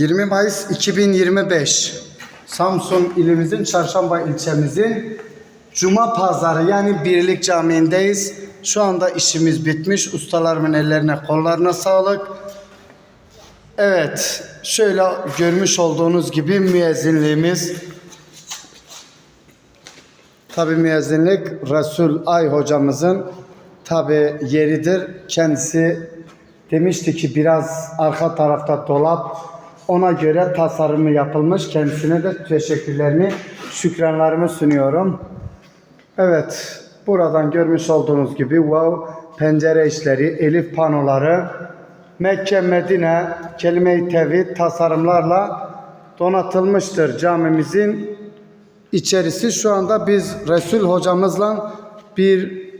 20 Mayıs 2025 Samsun ilimizin Çarşamba ilçemizin Cuma pazarı yani Birlik Camii'ndeyiz. Şu anda işimiz bitmiş. Ustalarımın ellerine kollarına sağlık. Evet şöyle görmüş olduğunuz gibi müezzinliğimiz Tabi müezzinlik Resul Ay hocamızın tabi yeridir. Kendisi demişti ki biraz arka tarafta dolap ona göre tasarımı yapılmış. Kendisine de teşekkürlerimi, şükranlarımı sunuyorum. Evet, buradan görmüş olduğunuz gibi wow pencere işleri, elif panoları, Mekke, Medine, kelime-i tevhid tasarımlarla donatılmıştır camimizin içerisi. Şu anda biz Resul hocamızla bir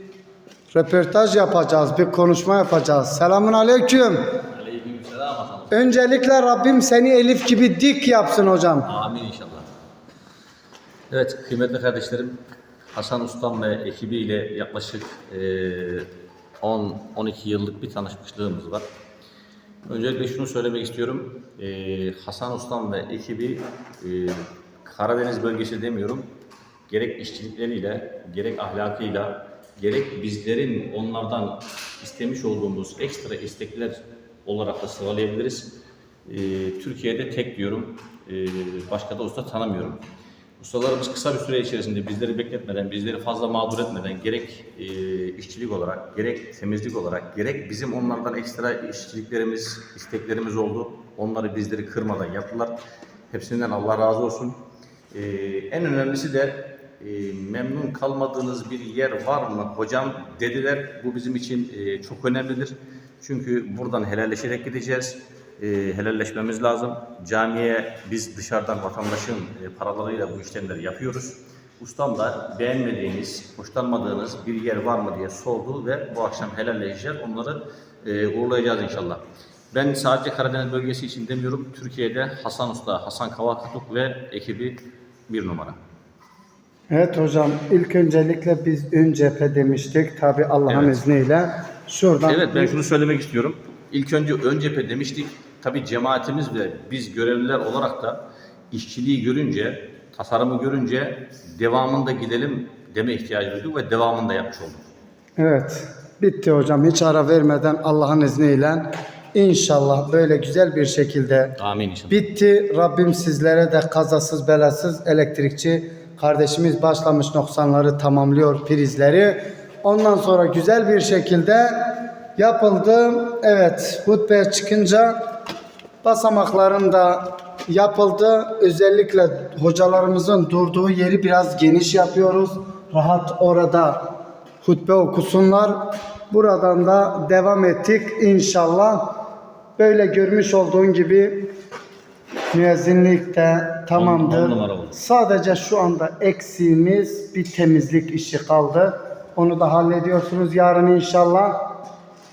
röportaj yapacağız, bir konuşma yapacağız. Selamun aleyküm. Hasan. Öncelikle Rabbim seni Elif gibi dik yapsın hocam. Amin inşallah. Evet kıymetli kardeşlerim Hasan Ustam ve ekibiyle yaklaşık eee, 10-12 yıllık bir tanışmışlığımız var. Öncelikle şunu söylemek istiyorum. Eee, Hasan Ustam ve ekibi eee, Karadeniz bölgesi demiyorum. Gerek işçilikleriyle, gerek ahlakıyla, gerek bizlerin onlardan istemiş olduğumuz ekstra istekler olarak da sıralayabiliriz. Ee, Türkiye'de tek diyorum, ee, başka da usta tanımıyorum. Ustalarımız kısa bir süre içerisinde bizleri bekletmeden, bizleri fazla mağdur etmeden gerek ee, işçilik olarak, gerek temizlik olarak, gerek bizim onlardan ekstra işçiliklerimiz, isteklerimiz oldu. Onları bizleri kırmadan yaptılar. Hepsinden Allah razı olsun. Ee, en önemlisi de e, memnun kalmadığınız bir yer var mı hocam dediler. Bu bizim için e, çok önemlidir. Çünkü buradan helalleşerek gideceğiz. E, helalleşmemiz lazım. Camiye biz dışarıdan vatandaşın e, paralarıyla bu işlemleri yapıyoruz. Ustam da beğenmediğiniz, hoşlanmadığınız bir yer var mı diye sordu ve bu akşam helalleşeceğiz. Onları e, uğurlayacağız inşallah. Ben sadece Karadeniz bölgesi için demiyorum. Türkiye'de Hasan Usta, Hasan Kavakatuk ve ekibi bir numara. Evet hocam ilk öncelikle biz ön cephe demiştik. Tabi Allah'ın Evet. izniyle. Şuradan Evet ben şunu söylemek istiyorum. İlk önce ön cephe demiştik. Tabi cemaatimiz ve biz görevliler olarak da işçiliği görünce, tasarımı görünce devamında gidelim deme ihtiyacı duyduk ve devamında yapmış olduk. Evet. Bitti hocam. Hiç ara vermeden Allah'ın izniyle inşallah böyle güzel bir şekilde Amin inşallah. bitti. Rabbim sizlere de kazasız belasız elektrikçi kardeşimiz başlamış noksanları tamamlıyor prizleri. Ondan sonra güzel bir şekilde yapıldı. Evet hutbeye çıkınca basamakların da yapıldı. Özellikle hocalarımızın durduğu yeri biraz geniş yapıyoruz. Rahat orada hutbe okusunlar. Buradan da devam ettik inşallah. Böyle görmüş olduğun gibi müezzinlik de tamamdır. On- on. Sadece şu anda eksiğimiz bir temizlik işi kaldı. Onu da hallediyorsunuz yarın inşallah.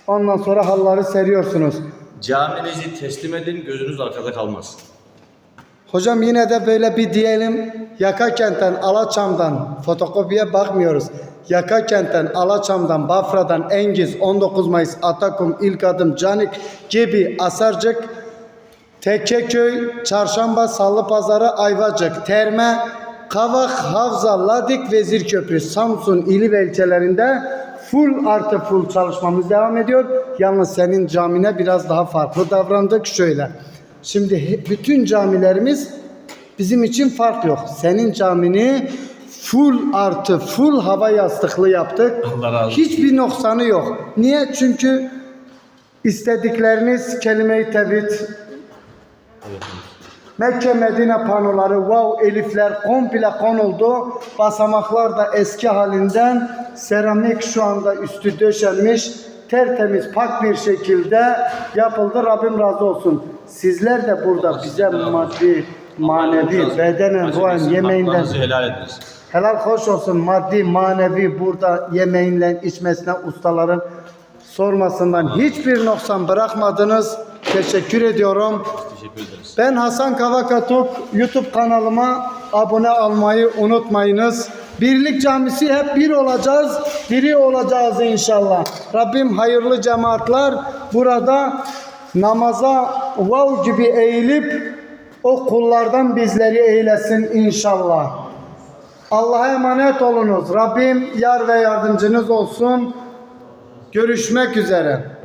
Ondan sonra halları seriyorsunuz. Caminizi teslim edin, gözünüz arkada kalmaz. Hocam yine de böyle bir diyelim. Yaka kentten, Alaçam'dan fotokopiye bakmıyoruz. Yaka kentten, Alaçam'dan, Bafra'dan, Engiz, 19 Mayıs, Atakum, İlk Adım, Canik gibi Asarcık, Tekkeköy, Çarşamba, Salıpazarı, Ayvacık, Terme, Kavak, Havza, Ladik, Vezirköprü, Samsun ili ve ilçelerinde full artı full çalışmamız devam ediyor. Yalnız senin camine biraz daha farklı davrandık şöyle. Şimdi bütün camilerimiz bizim için fark yok. Senin camini full artı full hava yastıklı yaptık. Allah razı olsun. Hiçbir noksanı yok. Niye? Çünkü istedikleriniz kelime-i tevhid, Mekke Medine panoları, wow elifler komple konuldu. Basamaklar da eski halinden seramik şu anda üstü döşenmiş. Tertemiz pak bir şekilde yapıldı. Rabbim razı olsun. Sizler de burada bize maddi, manevi, bedenen, ruhen, yemeğinden helal ediniz. helal hoş olsun. Maddi, manevi burada yemeğinle, içmesine ustaların sormasından hiçbir noksan bırakmadınız. Teşekkür ediyorum. Teşekkür ederiz. Ben Hasan Kavakatuk YouTube kanalıma abone olmayı unutmayınız. Birlik camisi hep bir olacağız, biri olacağız inşallah. Rabbim hayırlı cemaatler burada namaza vav gibi eğilip O kullardan bizleri eylesin inşallah. Allah'a emanet olunuz. Rabbim yar ve yardımcınız olsun. Görüşmek üzere.